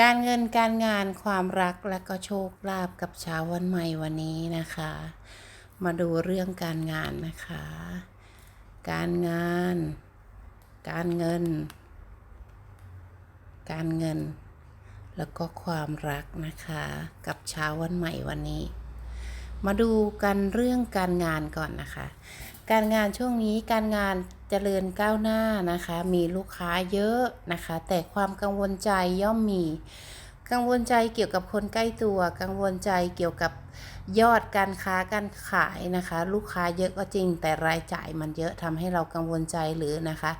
การเงินการงานความรักและก็โชคลาภกับเช้าวันใหม่วันนี้นะคะ มาดูเรื่องการงานนะคะ การงาน การเงิน การเงิน แล้วก็ความรักนะคะ กับเช้าวันใหม่วันนี้ มาดูกันเรื่องการงานก่อนนะคะ การงานช่วงนี้การงานเจริญก้าวหน้านะคะ มีลูกค้าเยอะนะคะ แต่ความกังวลใจย่อมมี กังวลใจเกี่ยวกับคนใกล้ตัว กังวลใจเกี่ยวกับยอดการค้าการขายนะคะ ลูกค้าเยอะก็จริง แต่รายจ่ายมันเยอะทำให้เรากังวลใจหรือนะคะ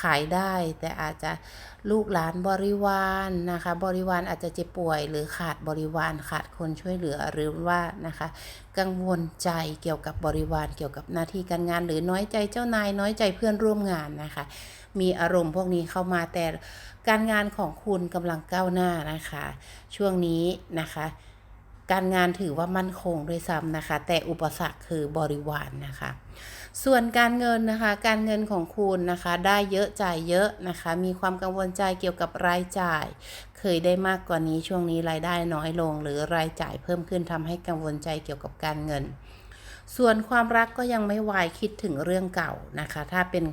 ขายได้แต่อาจจะลูกหลานบริวารนะคะ บริวารอาจจะเจ็บป่วย หรือขาดบริวารขาดคนช่วยเหลือหรือว่านะคะ กังวลใจเกี่ยวกับบริวารเกี่ยวกับหน้าที่การงาน หรือน้อยใจเจ้านายน้อยใจเพื่อนร่วมงานนะคะ มีอารมณ์พวกนี้เข้ามาแต่การงานของคุณกำลังก้าวหน้านะคะ ช่วงนี้นะคะ การงานถือว่ามั่นคงด้วยซ้ำนะคะ แต่อุปสรรคคือบริวารนนะคะ ส่วนการเงินนะคะ การเงินของคุณนะคะ ได้เยอะจ่ายเยอะนะคะ มีความกังวลใจเกี่ยวกับรายจ่าย เคยได้มากกว่านี้ช่วงนี้รายได้น้อยลง หรือรายจ่ายเพิ่มขึ้นทำให้กังวลใจเกี่ยวกับการเงินส่วนความรักก็ยังไม่วายคิดถึงเรื่องเก่านะคะ ถ้าเป็น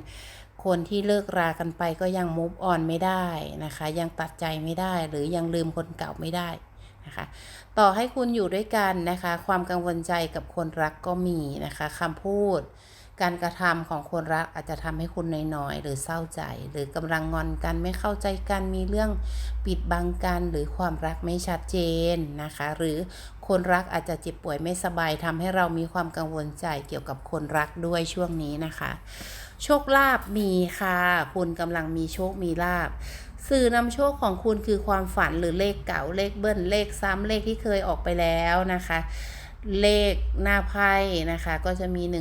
คนที่เลิกรากันไปก็ยัง move on ไม่ได้นะคะ ยังตัดใจไม่ได้หรือยังลืมคนเก่าไม่ได้นะคะต่อให้คุณอยู่ด้วยกันนะคะ ความกังวลใจกับคนรักก็มีนะคะคำพูด การกระทำของคนรักอาจจะทำให้คุณน้อยๆหรือเศร้าใจ หรือกำลังงอนกันไม่เข้าใจกันมีเรื่องปิดบังกันหรือความรักไม่ชัดเจนนะคะ หรือคนรักอาจจะเจ็บป่วยไม่สบายทำให้เรามีความกังวลใจเกี่ยวกับคนรักด้วยช่วงนี้นะคะ โชคลาภมีค่ะ คุณกำลังมีโชคมีลาภสื่อนำโชคของคุณคือความฝันหรือเลขเก่าเลขเบิ้ลเลขซ้ำเลขที่เคยออกไปแล้วนะคะ เลขหน้าไพ่นะคะ ก็จะมี 10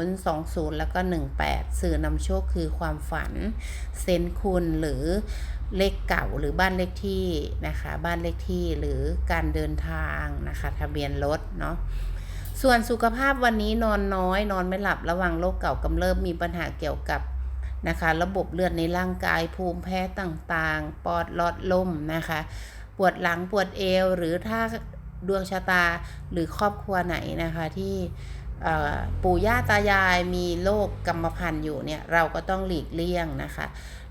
20 แล้วก็ 18 สื่อนำโชคคือความฝัน เซนคุณหรือเลขเก่าหรือบ้านเลขที่นะคะ บ้านเลขที่หรือการเดินทางนะคะ ทะเบียนรถเนาะ ส่วนสุขภาพวันนี้นอนน้อย นอนไม่หลับระวังโรคเก่ากำเริบมีปัญหาเกี่ยวกับนะคะ ระบบเลือดในร่างกายภูมิแพ้ต่างๆ ปอดลอดลมนะคะ ปวดหลังปวดเอว หรือถ้าดวงชะตาหรือครอบครัวไหนนะคะที่ปู่ย่าตายายมีโรคกรรมพันธุ์อยู่เนี่ยเราก็ต้องหลีกเลี่ยงนะคะ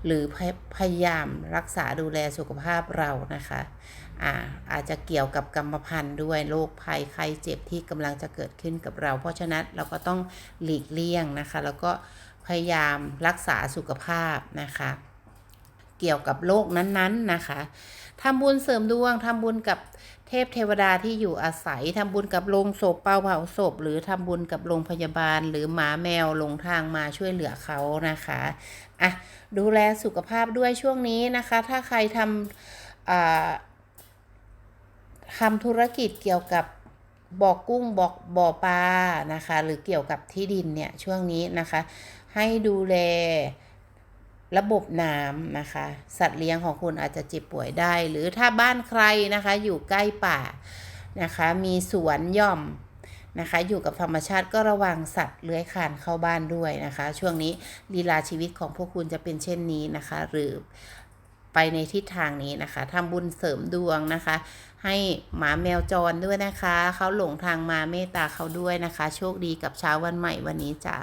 หรือพพยายามรักษาดูแลสุขภาพเรานะคะ อาอาจจะเกี่ยวกับกรรมพันธุ์ด้วยโรคภัยไข้เจ็บที่กำลังจะเกิดขึ้นกับเรา เพราะฉะนั้นเราก็ต้องหลีกเลี่ยงนะคะ แล้วก็พยายามรักษาสุขภาพนะคะ เกี่ยวกับโรคนั้นๆนะคะทำบุญเสริมดวงทำบุญกับเทพเทวดาที่อยู่อาศัยทำบุญกับโรงศพเป้าเผาศพ หรือทำบุญกับโรงพยาบาล หรือหมาแมวหลงทางมาช่วยเหลือเขานะคะอะดูแลสุขภาพด้วยช่วงนี้นะคะ ถ้าใครทำอ่า ทำธุรกิจเกี่ยวกับบ่อกุ้งบ่อบ่อปลานะคะ หรือเกี่ยวกับที่ดินเนี่ยช่วงนี้นะคะ ให้ดูแลระบบน้ำนะคะ สัตว์เลี้ยงของคุณอาจจะเจ็บป่วยได้ หรือถ้าบ้านใครนะคะอยู่ใกล้ป่านะคะ มีสวนย่อมนะคะ อยู่กับธรรมชาติก็ระวังสัตว์เลื้อยคลานเข้าบ้านด้วยนะคะ ช่วงนี้ลีลาชีวิตของพวกคุณจะเป็นเช่นนี้นะคะ หรือ ไปในทิศทางนี้นะคะทำบุญเสริมดวงนะคะ ให้หมาแมวจรด้วยนะคะ เขาหลงทางมาเมตตาเขาด้วยนะคะ โชคดีกับเช้าวันใหม่วันนี้จ้า